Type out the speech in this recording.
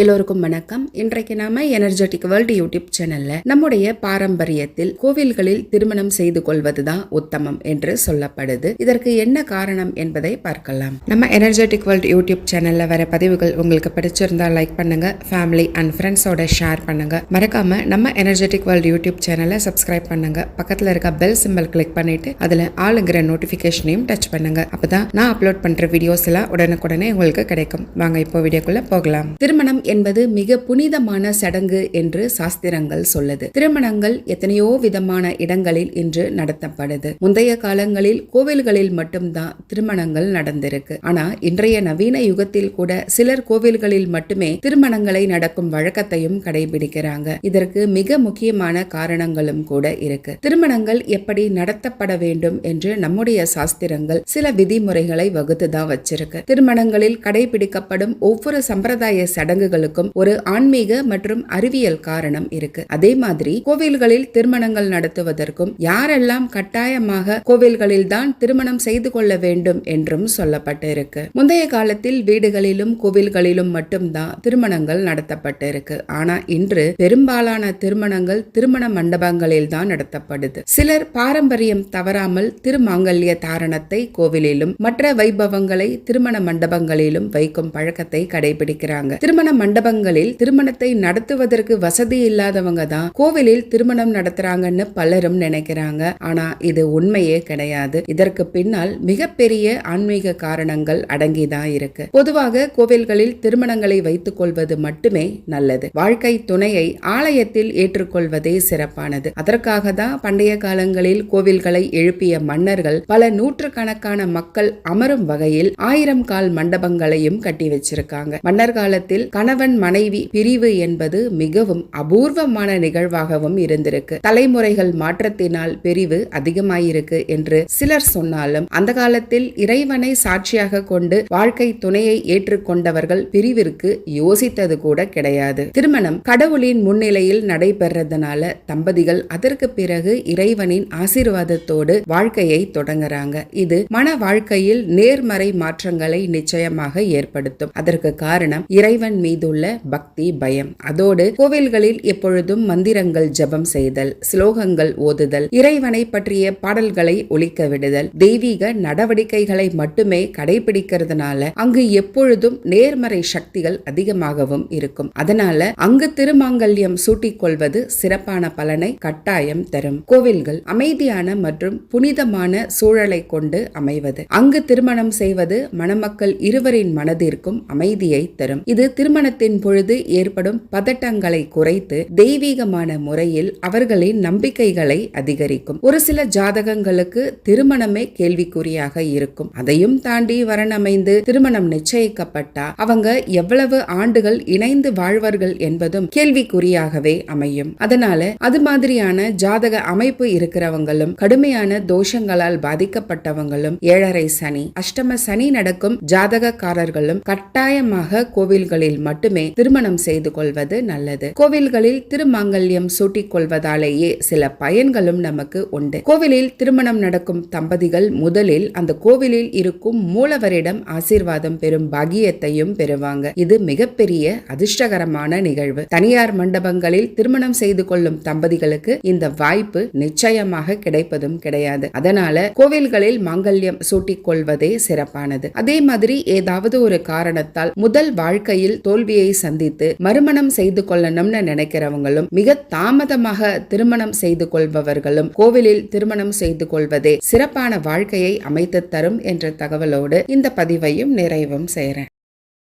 எல்லோருக்கும் வணக்கம். இன்றைக்கு நாம எனர்ஜெட்டிக் வேர்ல்டு யூடியூப் சேனல்ல நம்முடைய பாரம்பரியத்தில் கோவில்களில் திருமணம் செய்து கொள்வதுதான் உத்தமம் என்று சொல்லப்படுது. இதற்கு என்ன காரணம் என்பதை பார்க்கலாம். நம்ம எனர்ஜெட்டிக் வேர்ல்டு யூடியூப் சேனல்ல வர பதிவுகள் உங்களுக்கு பிடிச்சிருந்தா லைக் பண்ணுங்க. ஃபேமிலி அண்ட் ஃப்ரெண்ட்ஸோட ஷேர் பண்ணுங்க. மறக்காம நம்ம எனர்ஜெட்டிக் வேர்ல்டு யூடியூப் சேனலை சப்ஸ்கிரைப் பண்ணுங்க. பக்கத்துல இருக்க பெல் சிம்பல் கிளிக் பண்ணிட்டு அதுல ஆளுங்கிற நோட்டிபிகேஷனையும் டச் பண்ணுங்க. அப்பதான் நான் அப்லோட் பண்ற வீடியோஸ் எல்லாம் உடனுக்குடனே உங்களுக்கு கிடைக்கும். வாங்க இப்போ வீடியோக்குள்ள போகலாம். திருமணம் என்பது மிக புனிதமான சடங்கு என்று சாஸ்திரங்கள் சொல்லுது. திருமணங்கள் எத்தனையோ விதமான இடங்களில் இன்று நடத்தப்படுது. முந்தைய காலங்களில் கோவில்களில் மட்டும்தான் திருமணங்கள் நடந்திருக்கு. ஆனா இன்றைய நவீன யுகத்தில் கூட சிலர் கோவில்களில் மட்டுமே திருமணங்களை நடக்கும் வழக்கத்தையும் கடைபிடிக்கிறாங்க. இதற்கு மிக முக்கியமான காரணங்களும் கூட இருக்கு. திருமணங்கள் எப்படி நடத்தப்பட வேண்டும் என்று நம்முடைய சாஸ்திரங்கள் சில விதிமுறைகளை வகுத்துதான் வச்சிருக்கு. திருமணங்களில் கடைபிடிக்கப்படும் ஒவ்வொரு சம்பிரதாய சடங்குகள் கோவில்களுக்கும் ஒரு ஆன்மீக மற்றும் அறிவியல் காரணம் இருக்கு. அதே மாதிரி கோவில்களில் திருமணங்கள் நடத்துவதற்கும் யாரெல்லாம் கட்டாயமாக கோவில்களில் தான் திருமணம் செய்து கொள்ள வேண்டும் என்றும் சொல்லப்பட்டு இருக்கு முந்தைய காலத்தில் வீடுகளிலும் கோவில்களிலும் மட்டும்தான் திருமணங்கள் நடத்தப்பட்டு இருக்கு ஆனா இன்று பெரும்பாலான திருமணங்கள் திருமண மண்டபங்களில் தான் நடத்தப்படுது. சிலர் பாரம்பரியம் தவறாமல் திருமாங்கல்ய தாரணத்தை கோவிலிலும் மற்ற வைபவங்களை திருமண மண்டபங்களிலும் வைக்கும் பழக்கத்தை கடைபிடிக்கிறாங்க. திருமண மண்டபங்களில் திருமணத்தை நடத்துவதற்கு வசதி இல்லாதவங்க தான் கோவிலில் திருமணம் நடத்துறாங்கன்னு பலரும் நினைக்கிறாங்க. ஆனா இது உண்மையே கிடையாது. இதற்கு பின்னால் மிகப்பெரிய ஆன்மீக காரணங்கள் அடங்கிதான் இருக்கு. பொதுவாக கோவில்களில் திருமணங்களை வைத்துக் கொள்வது மட்டுமே நல்லது. வாழ்க்கை துணையை ஆலயத்தில் ஏற்றுக்கொள்வதே சிறப்பானது. அதற்காக தான் பண்டைய காலங்களில் கோவில்களை எழுப்பிய மன்னர்கள் பல நூற்றுக்கணக்கான மக்கள் அமரும் வகையில் ஆயிரம் கால் மண்டபங்களையும் கட்டி வச்சிருக்காங்க. மன்னர் காலத்தில் கணவன் மனைவி பிரிவு என்பது மிகவும் அபூர்வமான நிகழ்வாகவும் இருந்திருக்கு. தலைமுறைகள் மாற்றத்தினால் பிரிவு அதிகமாயிருக்கு என்று சிலர் சொன்னாலும் அந்த காலத்தில் இறைவனை சாட்சியாக கொண்டு வாழ்க்கை துணையை ஏற்றுக்கொண்டவர்கள் பிரிவிற்கு யோசித்தது கூட கிடையாது. திருமணம் கடவுளின் முன்னிலையில் நடைபெறதுனால தம்பதிகள் அதற்கு பிறகு இறைவனின் ஆசீர்வாதத்தோடு வாழ்க்கையை தொடங்குறாங்க. இது மன வாழ்க்கையில் நேர்மறை மாற்றங்களை நிச்சயமாக ஏற்படுத்தும். அதற்கு காரணம் இறைவன் மீது மீதுள்ள பக்தி பயம். அதோடு கோவில்களில் எப்பொழுதும் மந்திரங்கள் ஜெபம் செய்தல் ஸ்லோகங்கள் ஓதுதல் இறைவனை பற்றிய பாடல்களை ஒழிக்க விடுதல் தெய்வீக நடவடிக்கைகளை மட்டுமே கடைபிடிக்கிறதுனால அங்கு எப்பொழுதும் நேர்மறை சக்திகள் அதிகமாகவும் இருக்கும். அதனால அங்கு திருமாங்கல்யம் சூட்டிக் கொள்வது சிறப்பான பலனை கட்டாயம் தரும். கோவில்கள் அமைதியான மற்றும் புனிதமான சூழலை கொண்டு அமைவது. அங்கு திருமணம் செய்வது மணமக்கள் இருவரின் மனதிற்கும் அமைதியை தரும். இது திருமண தியானத்தின் பொழுது ஏற்படும் பதட்டங்களை குறைத்து தெய்வீகமான முறையில் அவர்களின் நம்பிக்கைகளை அதிகரிக்கும். ஒரு சில ஜாதகங்களுக்கு திருமணமே கேள்விக்குறியாக இருக்கும். அதையும் தாண்டி வரணமைந்து திருமணம் நிச்சயிக்கப்பட்டா அவங்க எவ்வளவு ஆண்டுகள் இணைந்து வாழ்வார்கள் என்பதும் கேள்விக்குறியாகவே அமையும். அதனால அது மாதிரியான ஜாதக அமைப்பு இருக்கிறவங்களும் கடுமையான தோஷங்களால் பாதிக்கப்பட்டவங்களும் ஏழரை சனி அஷ்டம சனி நடக்கும் ஜாதகக்காரர்களும் கட்டாயமாக கோவில்களில் மட்டும் திருமணம் செய்து கொள்வது நல்லது. கோவில்களில் திருமாங்கல்யம் சூட்டிக் கொள்வதாலேயே சில பயன்களும் நமக்கு உண்டு. கோவிலில் திருமணம் நடக்கும் தம்பதிகள் முதலில் அந்த கோவிலில் இருக்கும் மூலவரிடம் ஆசீர்வாதம் பெறும் பாகியத்தையும் பெறுவாங்க. இது மிகப்பெரிய அதிர்ஷ்டகரமான நிகழ்வு. தனியார் மண்டபங்களில் திருமணம் செய்து கொள்ளும் தம்பதிகளுக்கு இந்த வாய்ப்பு நிச்சயமாக கிடைப்பதும் கிடையாது. அதனால கோவில்களில் மாங்கல்யம் சூட்டிக் கொள்வதே சிறப்பானது. அதே மாதிரி ஏதாவது ஒரு காரணத்தால் முதல் வாழ்க்கையில் தோல்வியை சந்தித்து மறுமணம் செய்து கொள்ளணும்னு நினைக்கிறவங்களும் மிக தாமதமாக திருமணம் செய்து கொள்பவர்களும் கோவிலில் திருமணம் செய்து கொள்வதே சிறப்பான வாழ்க்கையை அமைத்து தரும் என்ற தகவலோடு இந்த பதிவையும் நிறைவும் செய்கிறேன்